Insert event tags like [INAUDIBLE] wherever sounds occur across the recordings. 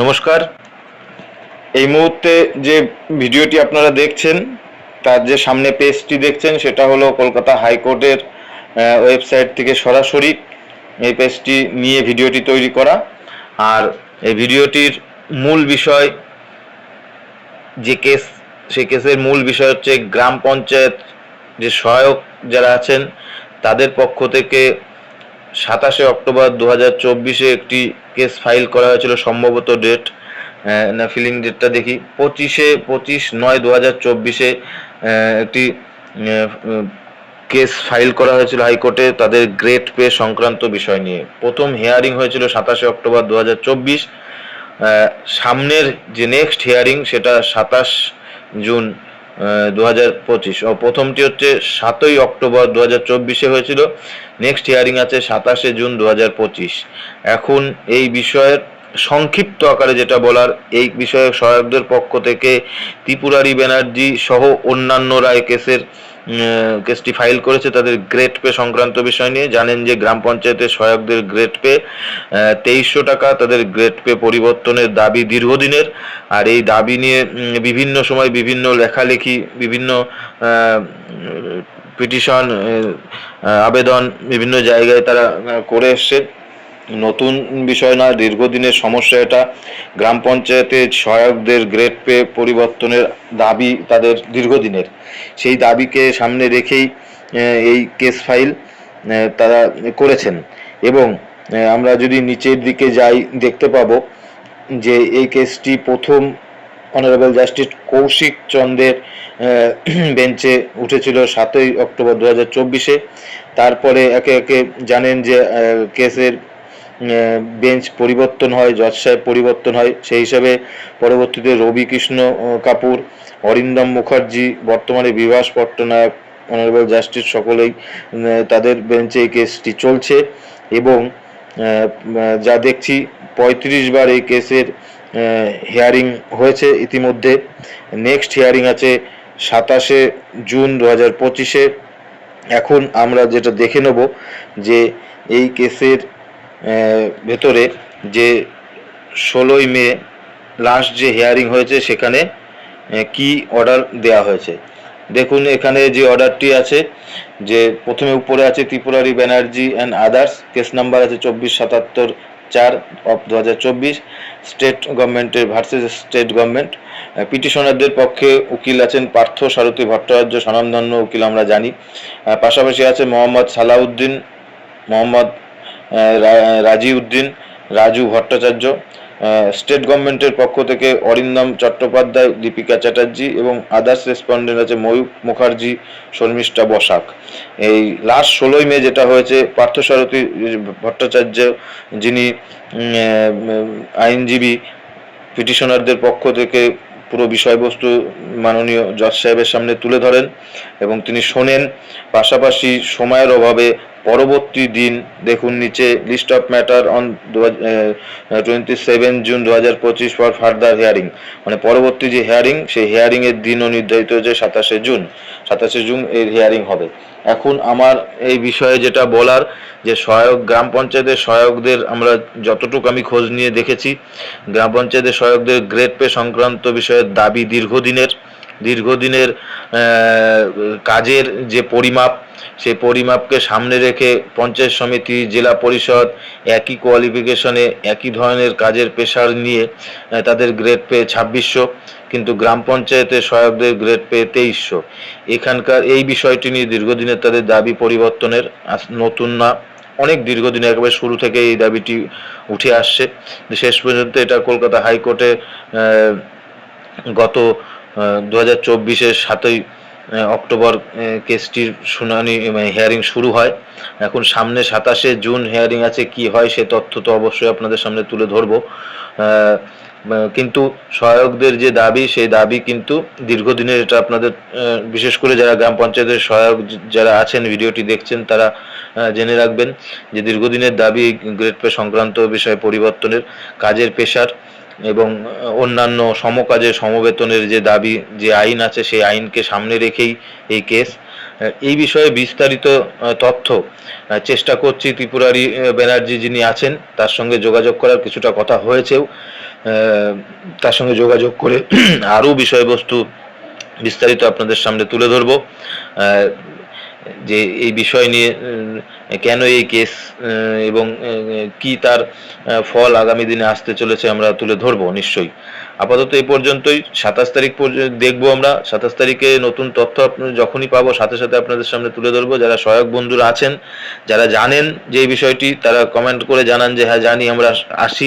নমস্কার। এই মুহূর্তে যে ভিডিওটি আপনারা দেখছেন, তার যে সামনে পেজটি দেখছেন, সেটা হলো কলকাতা হাইকোর্টের ওয়েবসাইট থেকে সরাসরি এই পেজটি নিয়ে ভিডিওটি তৈরি করা। আর এই ভিডিওটির মূল বিষয় যে কেস, সেই কেসের মূল বিষয় হচ্ছে গ্রাম পঞ্চায়েত যে সহায়ক যারা আছেন, তাদের পক্ষ থেকে সাতাশে অক্টোবর দু হাজার চব্বিশে একটি কেস ফাইল করা হয়েছিল, সম্ভবত ডেট না ফিলিং ডেটটা দেখি। পঁচিশে, পঁচিশ নয় দু হাজার চব্বিশে একটি কেস ফাইল করা হয়েছিল হাইকোর্টে তাদের গ্রেড পে সংক্রান্ত বিষয় নিয়ে। প্রথম হিয়ারিং হয়েছিল সাতাশে অক্টোবর দু হাজার চব্বিশ সামনের যে নেক্সট হিয়ারিং সেটা সাতাশ জুন দু হাজার পঁচিশ। ও, প্রথমটি হচ্ছে সাতই অক্টোবর দু হাজার চব্বিশে হয়েছিল। নেক্সট হিয়ারিং আছে সাতাশে জুন দু হাজার পঁচিশ। এখন এই বিষয়ের সংক্ষিপ্ত আকারে যেটা বলার, এই বিষয়ে সহায়কদের পক্ষ থেকে ত্রিপুরারি ব্যানার্জি সহ অন্যান্যরা এই কেসের কেসটি ফাইল করেছে তাদের গ্রেড পে সংক্রান্ত বিষয় নিয়ে। জানেন যে গ্রাম পঞ্চায়েতের সহায়কদের গ্রেড পে তেইশশো টাকা তাদের গ্রেড পে পরিবর্তনের দাবি দীর্ঘদিনের। আর এই দাবি নিয়ে বিভিন্ন সময় বিভিন্ন লেখালেখি, বিভিন্ন পিটিশন আবেদন বিভিন্ন জায়গায় তারা করে এসছে। নতুন বিষয় না দীর্ঘদিনের সমস্যা এটা। গ্রাম পঞ্চায়েতের সহায়কদের গ্রেড পে পরিবর্তনের দাবি তাদের দীর্ঘদিনের। সেই দাবিকে সামনে রেখেই এই কেস ফাইল তারা করেছেন। এবং আমরা যদি নিচের দিকে যাই, দেখতে পাবো যে এই কেসটি প্রথম অনারেবল জাস্টিস কৌশিক চন্দ্রের বেঞ্চে [CLEARS THROAT] উঠেছিল সাতই অক্টোবর দু হাজার তারপরে একে একে জানেন যে কেসের বেঞ্চ পরিবর্তন হয়, জজ সাহেব পরিবর্তন হয়। সেই হিসাবে পরবর্তীতে রবি কৃষ্ণ কাপুর, অরিন্দম মুখার্জি, বর্তমানে বিভাস পট্টনায়ক অনারেবল জাস্টিস সকলেই তাদের বেঞ্চে এই কেসটি চলছে এবং যা দেখছি, পঁয়ত্রিশ বার এই কেসের হিয়ারিং হয়েছে ইতিমধ্যে। নেক্সট হিয়ারিং আছে সাতাশে জুন দু হাজার পঁচিশে। এখন আমরা যেটা দেখে নেব যে এই কেসের ভেতরে যে ষোলোই মে লাস্ট যে হিয়ারিং হয়েছে, সেখানে কি অর্ডার দেওয়া হয়েছে? দেখুন, এখানে যে অর্ডারটি আছে, যে প্রথমে উপরে আছে Tripurari Banerjee and others case number আছে চব্বিশ সাতাত্তর চার অফ দু হাজার চব্বিশ স্টেট গভর্নমেন্টের ভার্সেস স্টেট গভর্নমেন্ট পিটিশনারদের পক্ষে উকিল আছেন পার্থ সারথী ভট্টাচার্য, স্বনামধন্য উকিল আমরা জানি। পাশাপাশি আছে মোহাম্মদ সালাউদ্দিন, মোহাম্মদ আহ, রা- রাজিউদ্দিন রাজু ভট্টাচার্য স্টেট গভর্নমেন্টের পক্ষ থেকে অরিন্দম চট্টোপাধ্যায় দীপিকা চ্যাটার্জি এবং আদার্স রেসপন্ডেন্ট আছে ময়ূক মুখার্জি শর্মিষ্ঠা বসাক। এই লাস্ট ষোলোই মে যেটা হয়েছে পার্থসারথী ভট্টাচার্য যিনি আইনজীবী পিটিশনারদের পক্ষ থেকে পুরো বিষয়বস্তু মাননীয় জজ সাহেবের সামনে তুলে ধরেন এবং তিনি শোনেন। পাশাপাশি সময়ের অভাবে পরবর্তী দিন দেখুন নিচে list of matter on twenty seven June দু হাজার পঁচিশ ফর ফার্দার হিয়ারিং মানে পরবর্তী যে হিয়ারিং সেই হিয়ারিং এর দিনও নির্ধারিত হয়েছে সাতাশে জুন সাতাশে জুন এর হিয়ারিং হবে। এখন আমার এই বিষয়ে যেটা বলার, যে সহায়ক গ্রাম পঞ্চায়েতের সহায়কদের আমরা যতটুকু আমি খোঁজ নিয়ে দেখেছি, গ্রাম পঞ্চায়েতের সহায়কদের গ্রেড পে সংক্রান্ত বিষয়ে দাবি দীর্ঘদিনের। দীর্ঘদিনের কাজের যে পরিমাপ সেই পরিমাপকে সামনে রেখে পঞ্চায়েত সমিতি, জেলা পরিষদ একই কোয়ালিফিকেশনে একই ধরনের কাজের পেশার নিয়ে তাদের গ্রেড পেয়ে ছাব্বিশশো, কিন্তু গ্রাম পঞ্চায়েতের সহায়কদের গ্রেড পেয়ে তেইশশো। এখানকার এই বিষয়টি নিয়ে দীর্ঘদিনের তাদের দাবি পরিবর্তনের নতুন না, অনেক দীর্ঘদিন একেবারে শুরু থেকে এই দাবিটি উঠে আসছে। শেষ পর্যন্ত এটা কলকাতা হাইকোর্টে গত দু হাজার চব্বিশের সাতই অক্টোবর কেসটির শুনানি মানে হিয়ারিং শুরু হয়। এখন সামনে সাতাশে জুন হেয়ারিং আছে, কি হয় সে তথ্য তো অবশ্যই আপনাদের সামনে তুলে ধরবো। কিন্তু সহায়কদের যে দাবি, সেই দাবি কিন্তু দীর্ঘদিনের এটা আপনাদের বিশেষ করে যারা গ্রাম পঞ্চায়েতের সহায়ক যারা আছেন, ভিডিওটি দেখছেন, তারা জেনে রাখবেন যে দীর্ঘদিনের দাবি, গ্রেড পে সংক্রান্ত বিষয়ে পরিবর্তনের কাজের পেশার এবং অন্যান্য সমকাজে সমবেতনের যে দাবি, যে আইন আছে, সেই আইনকে সামনে রেখেই এই কেস। এই বিষয়ে বিস্তারিত তথ্য চেষ্টা করছি ত্রিপুরারি ব্যানার্জি যিনি আছেন, তার সঙ্গে যোগাযোগ করার, কিছুটা কথা হয়েছেও। তার সঙ্গে যোগাযোগ করে [CLEARS THROAT] আরও বিষয়বস্তু বিস্তারিত আপনাদের সামনে তুলে ধরব। যে এই বিষয় নিয়ে কেন এই কেস এবং কি তার ফল আগামী দিনে আসতে চলেছে আমরা তুলে ধরবো নিশ্চয়ই। আপাতত এই পর্যন্তই। সাতাশ তারিখ দেখব আমরা। সাতাশ তারিখে নতুন তথ্য যখনই পাবো, সাথে সাথে আপনাদের সামনে তুলে ধরবো। যারা সহায়ক বন্ধুরা আছেন, যারা জানেন যে বিষয়টি, তারা কমেন্ট করে জানান যে হ্যাঁ জানি, আমরা আসি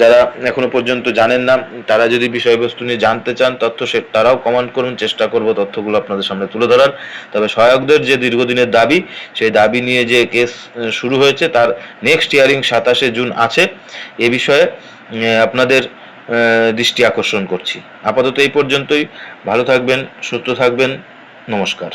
যারা এখনও পর্যন্ত জানেন না, তারা যদি বিষয়বস্তু নিয়ে জানতে চান, তথ্য সে, তারাও কমেন্ট করুন। চেষ্টা করব তথ্যগুলো আপনাদের সামনে তুলে ধরার। তবে সহায়কদের যে দীর্ঘদিনের দাবি, সেই দাবি নিয়ে যে কেস শুরু হয়েছে, তার নেক্সট ইয়ারিং সাতাশে জুন আছে। এ বিষয়ে আপনাদের দৃষ্টি আকর্ষণ করছি। আপাতত এই পর্যন্তই। ভালো থাকবেন, সুস্থ থাকবেন। নমস্কার।